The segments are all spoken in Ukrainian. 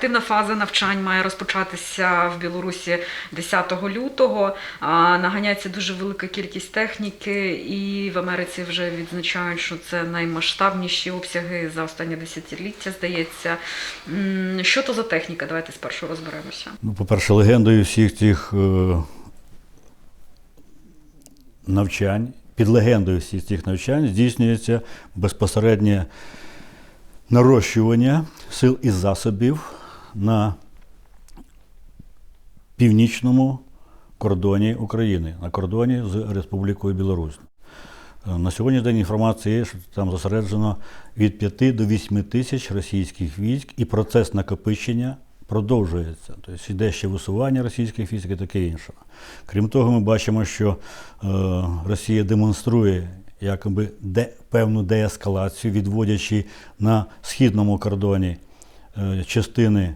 активна фаза навчань має розпочатися в Білорусі 10 лютого. Наганяється дуже велика кількість техніки, і в Америці вже відзначають, що це наймасштабніші обсяги за останнє десятиліття, здається. Що то за техніка? Давайте спершу розберемося. Ну, по-перше, легендою всіх цих е, навчань, під легендою всіх цих навчань здійснюється безпосереднє нарощування сил і засобів на північному кордоні України, на кордоні з Республікою Білорусь. Е, На сьогоднішній день інформація є, що там зосереджено від 5 до 8 тисяч російських військ, і процес накопичення продовжується. Тобто йде ще висування російських військ і таке інше. Крім того, ми бачимо, що е, Росія демонструє якоби де, певну деескалацію, відводячи на східному кордоні е, частини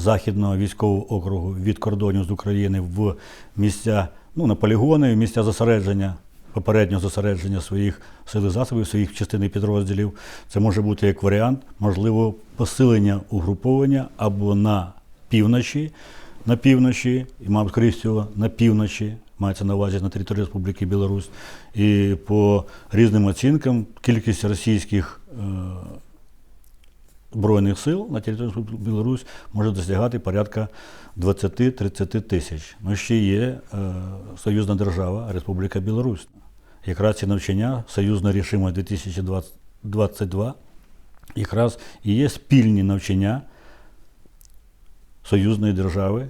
Західного військового округу від кордонів з України в місця, ну, на полігони, в місця зосередження, попереднього зосередження своїх сил засобів, своїх частин підрозділів. Це може бути як варіант, можливо, посилення угруповання або на півночі, на півночі, і, мабуть, всього, на півночі, мається на увазі на території Республіки Білорусь. І по різним оцінкам кількість російських е, Збройних сил на території Білорусь може досягати порядка 20-30 тисяч. Ну, ще є е, союзна держава Республіка Білорусь. Якраз ці навчання союзна рішима 2022 якраз і є спільні навчання союзної держави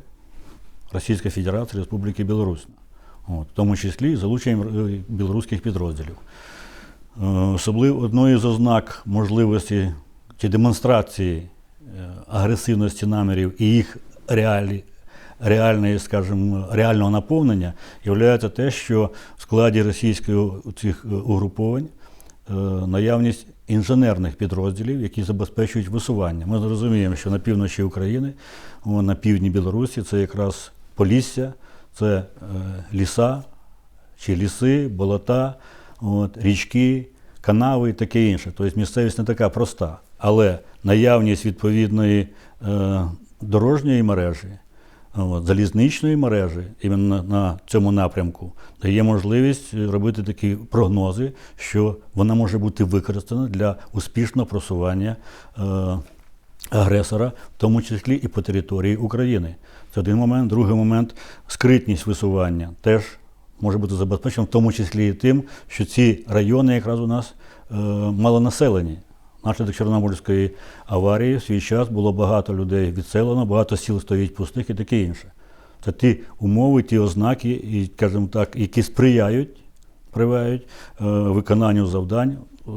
Російської Федерації Республіки Білорусь. От, в тому числі залученням е, білоруських підрозділів. Е, Особливо одною з ознак можливості чи демонстрації е, агресивності намірів і їх реалі, реальної, скажімо, реального наповнення є те, що в складі російських цих е, угруповань е, наявність інженерних підрозділів, які забезпечують висування. Ми розуміємо, що на півночі України, на півдні Білорусі це якраз Полісся, це ліса чи ліси, болота, от, річки, канави і таке інше. Тобто місцевість не така проста. Але наявність відповідної е, дорожньої мережі, залізничної мережі, іменно на, цьому напрямку, дає можливість робити такі прогнози, що вона може бути використана для успішного просування е, агресора, в тому числі і по території України. Це один момент. Другий момент скритність висування теж може бути забезпечена, в тому числі і тим, що ці райони якраз у нас е, малонаселені. Внаслідок Чорнобильської аварії в свій час було багато людей відселено, багато сіл стоїть пустих і таке інше. Це ті умови, ті ознаки, і, скажімо так, які сприяють, сприяють е, виконанню завдань е, е,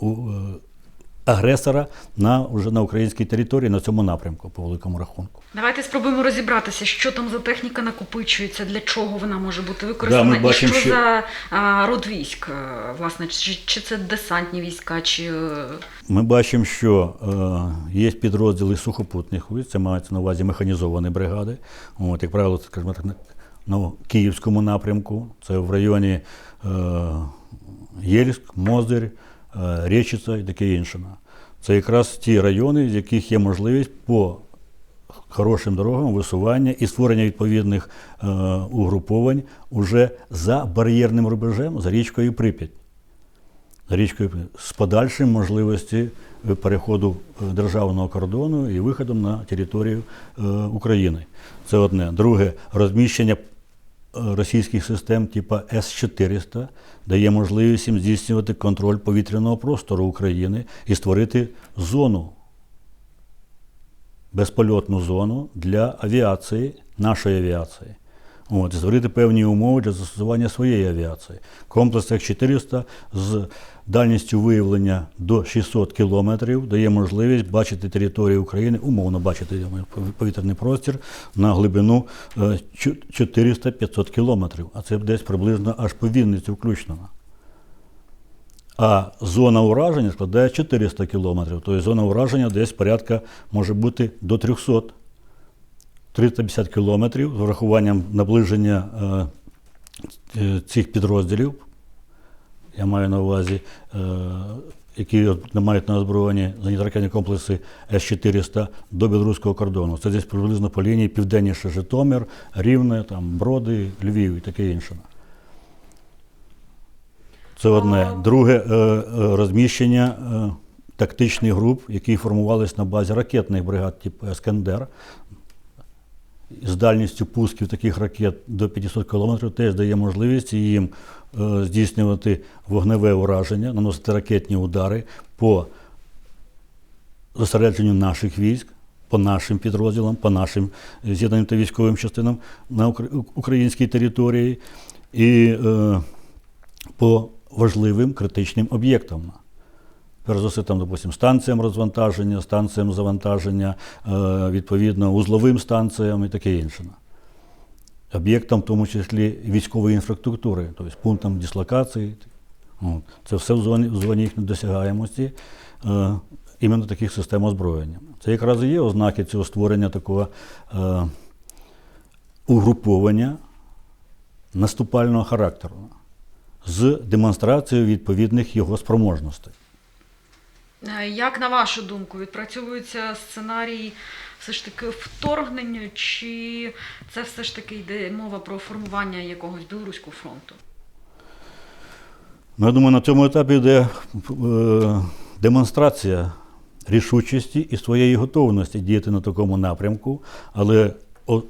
у, агресора на, вже на українській території на цьому напрямку, по великому рахунку. Давайте спробуємо розібратися, що там за техніка накопичується, для чого вона може бути використана, Да, ми бачимо, і що, що- за а, род військ, е, власне, чи, чи це десантні війська, чи е, Ми бачимо, що е, є підрозділи сухопутних військ, це мається на увазі механізовані бригади. От, як правило, це, скажімо так, на, на Київському напрямку, це в районі е, Єльськ, Мозир, е, Речиця і таке інше. Це якраз ті райони, з яких є можливість по хорошим дорогам висування і створення відповідних е, угруповань уже за бар'єрним рубежем, за річкою Прип'ять річкою з подальшим можливості переходу е, державного кордону і виходом на територію е, України. Це одне. Друге, розміщення е, російських систем типу С-400 дає можливість їм здійснювати контроль повітряного простору України і створити зону, безпольотну зону для авіації, нашої авіації. От, створити певні умови для застосування своєї авіації. Комплекс С-400 з дальністю виявлення до 600 кілометрів дає можливість бачити територію України, умовно бачити повітряний простір на глибину е, 400-500 кілометрів, а це десь приблизно аж по Вінниці включно. А зона ураження складає 400 кілометрів, тобто зона ураження десь порядка може бути до 300 350 кілометрів з врахуванням наближення е, е, цих підрозділів. Я маю на увазі е, які мають на озброєнні зенітно-ракетні комплекси С-400 до білоруського кордону. Це десь приблизно по лінії південніше Житомир, Рівне, там, Броди, Львів і таке інше. Це одне. Друге е, е, розміщення е, тактичних груп, які формувалися на базі ракетних бригад, типу Ескандер. З дальністю пусків таких ракет до 500 км теж дає можливість їм здійснювати вогневе ураження, наносити ракетні удари по зосередженню наших військ, по нашим підрозділам, по нашим з'єднаним та військовим частинам на українській території і по важливим критичним об'єктам. Перш за все, там, допустим, станціям розвантаження, станціям завантаження, е, відповідно, узловим станціям і таке інше. Об'єктам, в тому числі військової інфраструктури, тобто пунктам дислокації. Це все в зоні, в зоні їхньої досягаємості е, іменно таких систем озброєння. Це якраз і є ознаки цього створення такого е, угруповання наступального характеру з демонстрацією відповідних його спроможностей. Е, Як на вашу думку, відпрацьовується сценарій все ж таки вторгнення, чи це все ж таки йде мова про формування якогось білоруського фронту? Ну, я думаю, на цьому етапі йде е, демонстрація рішучості і своєї готовності діяти на такому напрямку. Але о,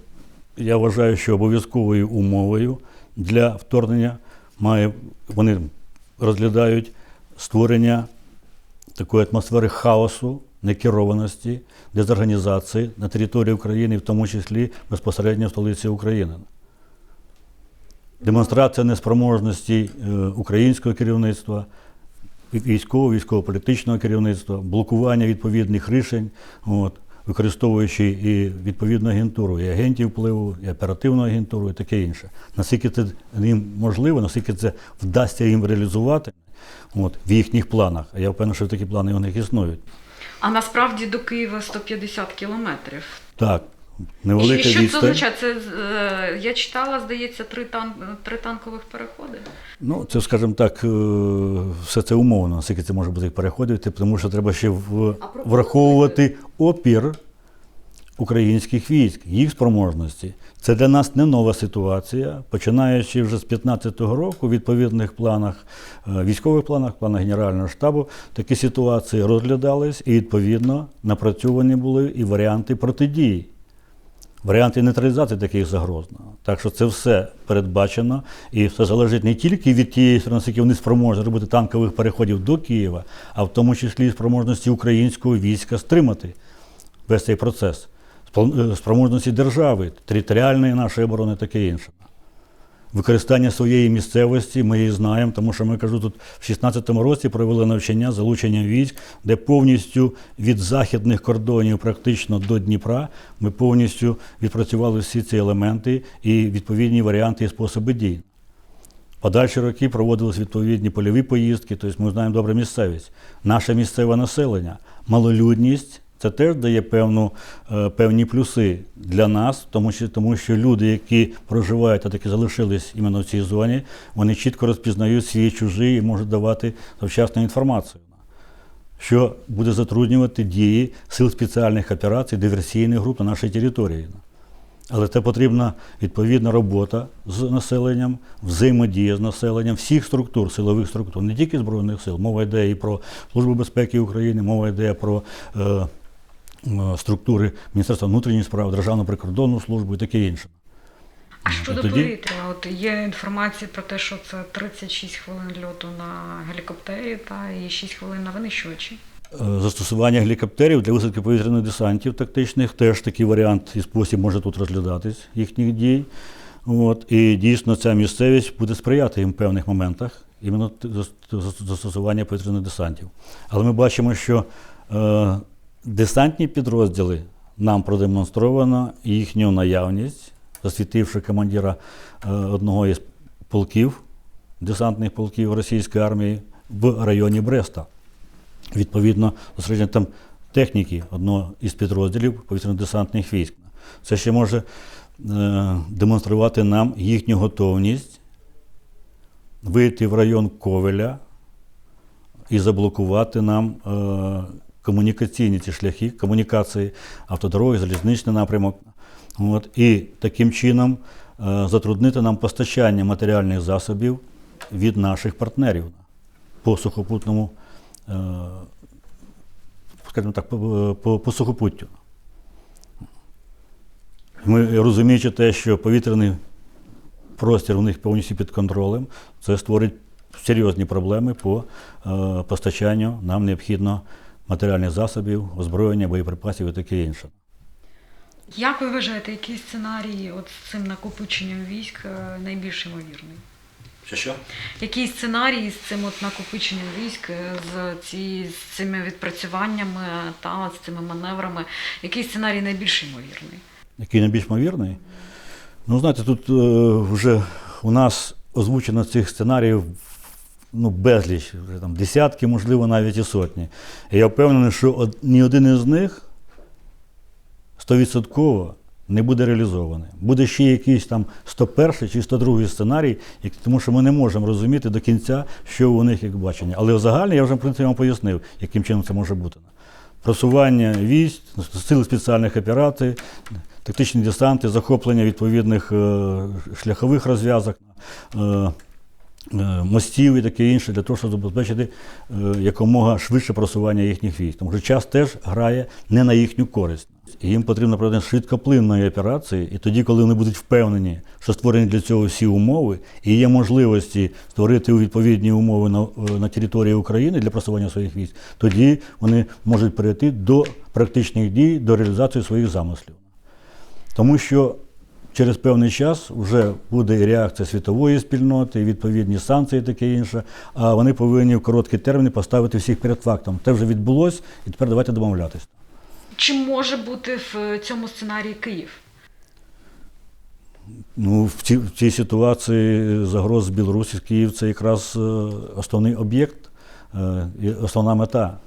я вважаю, що обов'язковою умовою для вторгнення має, вони розглядають створення такої атмосфери хаосу, некерованості, дезорганізації на території України, в тому числі безпосередньо в столиці України. Демонстрація неспроможності е, українського керівництва, військового, військово-політичного керівництва, блокування відповідних рішень, от, використовуючи і відповідну агентуру, і агентів впливу, і оперативну агентуру, і таке інше. Наскільки це їм можливо, наскільки це вдасться їм реалізувати от, в їхніх планах. А я впевнений, що такі плани у них існують. А насправді до Києва 150 кілометрів. Так, І невелика що це відстань. означає? Це е, я читала, здається, три тан три танкових переходи. Ну, це, скажімо так, е, все це умовно, наскільки це може бути переходити, тому що треба ще в- враховувати опір українських військ, їх спроможності. Це для нас не нова ситуація. Починаючи вже з 15-го року, в відповідних планах, е, військових планах, планах Генерального штабу, такі ситуації розглядались і відповідно напрацьовані були і варіанти протидії. Варіанти нейтралізації таких загроз. Так що це все передбачено, і все залежить не тільки від тієї сторони, скільки вони спроможні робити танкових переходів до Києва, а в тому числі і спроможності українського війська стримати весь цей процес, е, спроможності держави, територіальної нашої оборони, таке інше. Використання своєї місцевості ми її знаємо, тому що ми кажу, тут в 16-му році провели навчання з залученням військ, де повністю від західних кордонів, практично до Дніпра, ми повністю відпрацювали всі ці елементи і відповідні варіанти і способи дій. Подальші роки проводились відповідні польові поїздки, тобто ми знаємо добре місцевість. Наше місцеве населення, малолюдність. Це теж дає певну, е, певні плюси для нас, тому що, тому що люди, які проживають, а таки залишились іменно в цій зоні, вони чітко розпізнають свій чужий і можуть давати завчасну інформацію, що буде затруднювати дії сил спеціальних операцій, диверсійних груп на нашій території. Але це потрібна відповідна робота з населенням, взаємодія з населенням всіх структур, силових структур, не тільки Збройних сил. Мова йде і про Службу безпеки України, мова йде про е, структури Міністерства внутрішніх справ, Державну прикордонну службу і таке інше. А щодо тоді- повітря, от є інформація про те, що це 36 хвилин льоту на гелікоптері та і 6 хвилин на винищувачі. Е, Застосування гелікоптерів для висадки повітряних десантів тактичних теж такий варіант і спосіб може тут розглядатись їхніх дій. От, і дійсно ця місцевість буде сприяти їм в певних моментах іменно застосування повітряних десантів. Але ми бачимо, що е, десантні підрозділи нам продемонстровано їхню наявність, засвітивши командира е, одного із полків, десантних полків російської армії в районі Бреста відповідно зосередження там техніки одного із підрозділів повітряно-десантних військ. Це ще може е, демонструвати нам їхню готовність вийти в район Ковеля і заблокувати нам е, комунікаційні ці шляхи, комунікації, автодороги, залізничний напрямок. От, і таким чином е, затруднити нам постачання матеріальних засобів від наших партнерів по сухопутному, е, скажімо так, по, по, по сухопуттю. Ми розуміючи те, що повітряний простір у них повністю під контролем, це створить серйозні проблеми по е, постачанню нам необхідно матеріальних засобів, озброєння, боєприпасів і таке інше. Як ви вважаєте, який сценарій от з цим накопиченням військ е, найбільш ймовірний? Що що? Який сценарій з цим от накопиченням військ, е, з, ці, з цими відпрацюваннями та з цими маневрами, який сценарій найбільш ймовірний? Який найбільш ймовірний? Ну, знаєте, тут е, вже у нас озвучено цих сценаріїв ну, безліч, вже там десятки, можливо, навіть і сотні. І я впевнений, що ні один із них стовідсотково не буде реалізований. Буде ще якийсь там 101 чи 102 сценарій, тому що ми не можемо розуміти до кінця, що у них як бачення. Але в загальні я вже в принципі вам пояснив, яким чином це може бути. Просування військ, сили спеціальних операцій, тактичні десанти, захоплення відповідних е, шляхових розв'язок, е, мостів і таке інше, для того, щоб забезпечити е, якомога швидше просування їхніх військ. Тому що час теж грає не на їхню користь. Їм потрібно проведення швидкоплинної операції, і тоді, коли вони будуть впевнені, що створені для цього всі умови, і є можливості створити відповідні умови на, е, на території України для просування своїх військ, тоді вони можуть перейти до практичних дій, до реалізації своїх замислів. Тому що через певний час вже буде і реакція світової спільноти, і відповідні санкції, і таке інше. А вони повинні в короткі терміни поставити всіх перед фактом. Це вже відбулось, і тепер давайте домовлятися. Чи може бути в цьому сценарії Київ? Ну, в цій, в цій ситуації загроз з Білорусі Київ це якраз е, основний об'єкт, е, і основна мета.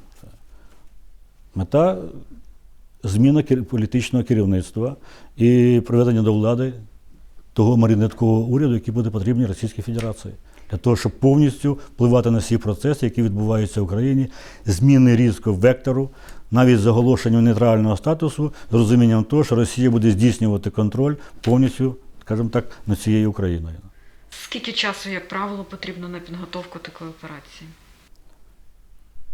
Мета зміна політичного керівництва і приведення до влади того маріонеткового уряду, який буде потрібний Російській Федерації. Для того, щоб повністю впливати на всі процеси, які відбуваються в Україні, зміни різко вектору, навіть з оголошенням нейтрального статусу, з розумінням того, що Росія буде здійснювати контроль повністю, скажімо так, над цією Україною. Скільки часу, як правило, потрібно на підготовку такої операції?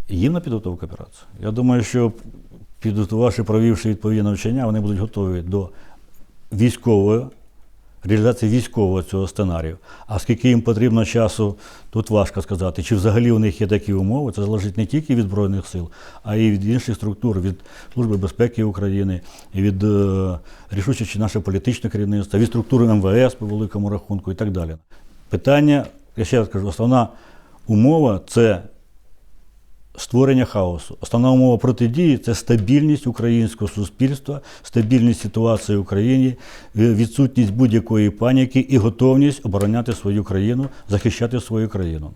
Їм на підготовку операції. Я думаю, що підготувавши, провівши відповідні навчання, вони будуть готові до військової, реалізації військового цього сценарію. А скільки їм потрібно часу, тут важко сказати. Чи взагалі у них є такі умови, це залежить не тільки від Збройних сил, а й від інших структур, від Служби безпеки України, від е, рішучості нашого політичного керівництва, від структури МВС по великому рахунку і так далі. Питання, я ще раз кажу, основна умова це створення хаосу. Основна умова протидії це стабільність українського суспільства, стабільність ситуації в Україні, е, відсутність будь-якої паніки і готовність обороняти свою країну, захищати свою країну.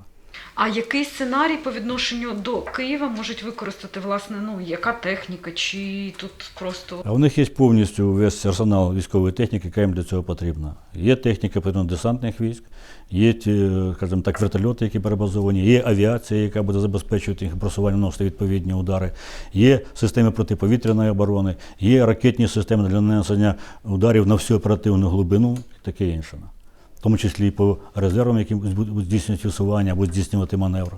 А який сценарій по відношенню до Києва можуть використати, власне, ну, яка техніка, чи тут просто А у них є повністю весь арсенал військової техніки, яка їм для цього потрібна. Є техніка десантних військ, є, скажімо так, вертольоти, які перебазовані, є авіація, яка буде забезпечувати їх просування, наносити відповідні удари, є системи протиповітряної оборони, є ракетні системи для нанесення ударів на всю оперативну глибину і таке інше. В тому числі і по резервам, які будуть здійснювати висування або здійснювати маневр.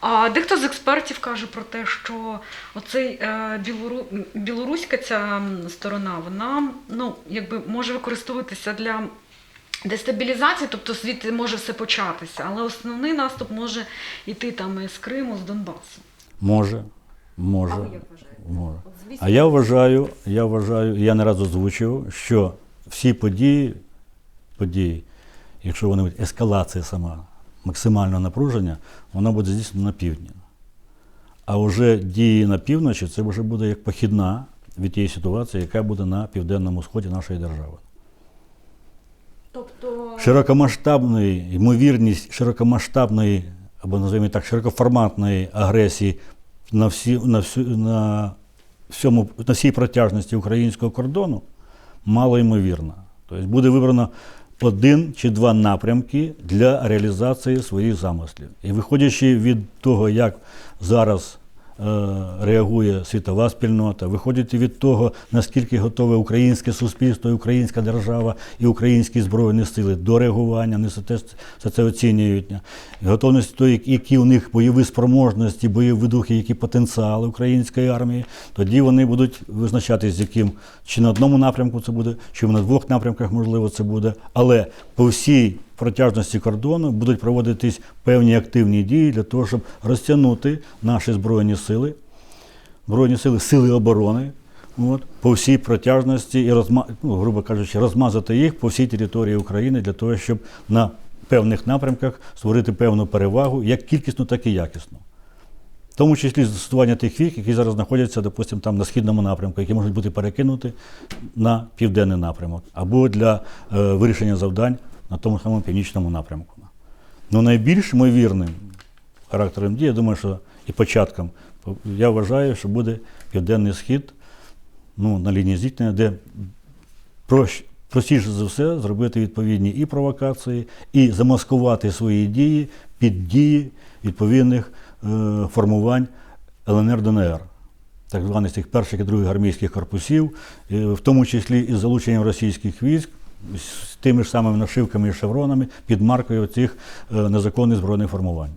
А дехто з експертів каже про те, що оцей е, білору... білоруська ця сторона, вона ну, якби може використовуватися для дестабілізації, тобто звідти може все початися, але основний наступ може йти там із Криму, з Донбасу. Може, може. А ви як може. От А я вважаю, я вважаю, я не раз озвучував, що всі події, події, якщо вони будуть ескалація сама, максимальне напруження, воно буде здійснено на півдні. А вже дії на півночі це вже буде як похідна від тієї ситуації, яка буде на південному сході нашої держави. Тобто Широкомасштабної, ймовірність широкомасштабної, або називаємо так, широкоформатної агресії на, всі, на, всю, на, всьому, на всій протяжності українського кордону мало ймовірна. Тобто буде вибрано один чи два напрямки для реалізації своїх замислів. І виходячи від того, як зараз реагує світова спільнота, виходячи від того, наскільки готове українське суспільство, українська держава і українські збройні сили до реагування, вони все теж все це оцінюють. Готовність того, які у них бойові спроможності, бойові духи, які потенціали української армії, тоді вони будуть визначатись, яким чи на одному напрямку це буде, чи на двох напрямках можливо це буде. Але по всій протяжності кордону будуть проводитись певні активні дії для того, щоб розтягнути наші збройні сили, збройні сили, сили оборони. От, по всій протяжності і розма, ну, грубо кажучи, розмазати їх по всій території України для того, щоб на певних напрямках створити певну перевагу, як кількісно, так і якісно. В тому числі застосування тих військ, які зараз знаходяться, допустимо, там на східному напрямку, які можуть бути перекинуті на південний напрямок, або для е, вирішення завдань на тому самому північному напрямку. Ну, найбільш ймовірним характером дії, я думаю, що і початком, я вважаю, що буде південний схід ну, на лінії зіткнення, де простіше за все зробити відповідні і провокації, і замаскувати свої дії під дії відповідних е, формувань ЛНР ДНР. Так званих цих перших і других армійських корпусів, е, в тому числі із залученням російських військ, з тими ж самими нашивками і шевронами під маркою цих е, незаконних збройних формувань.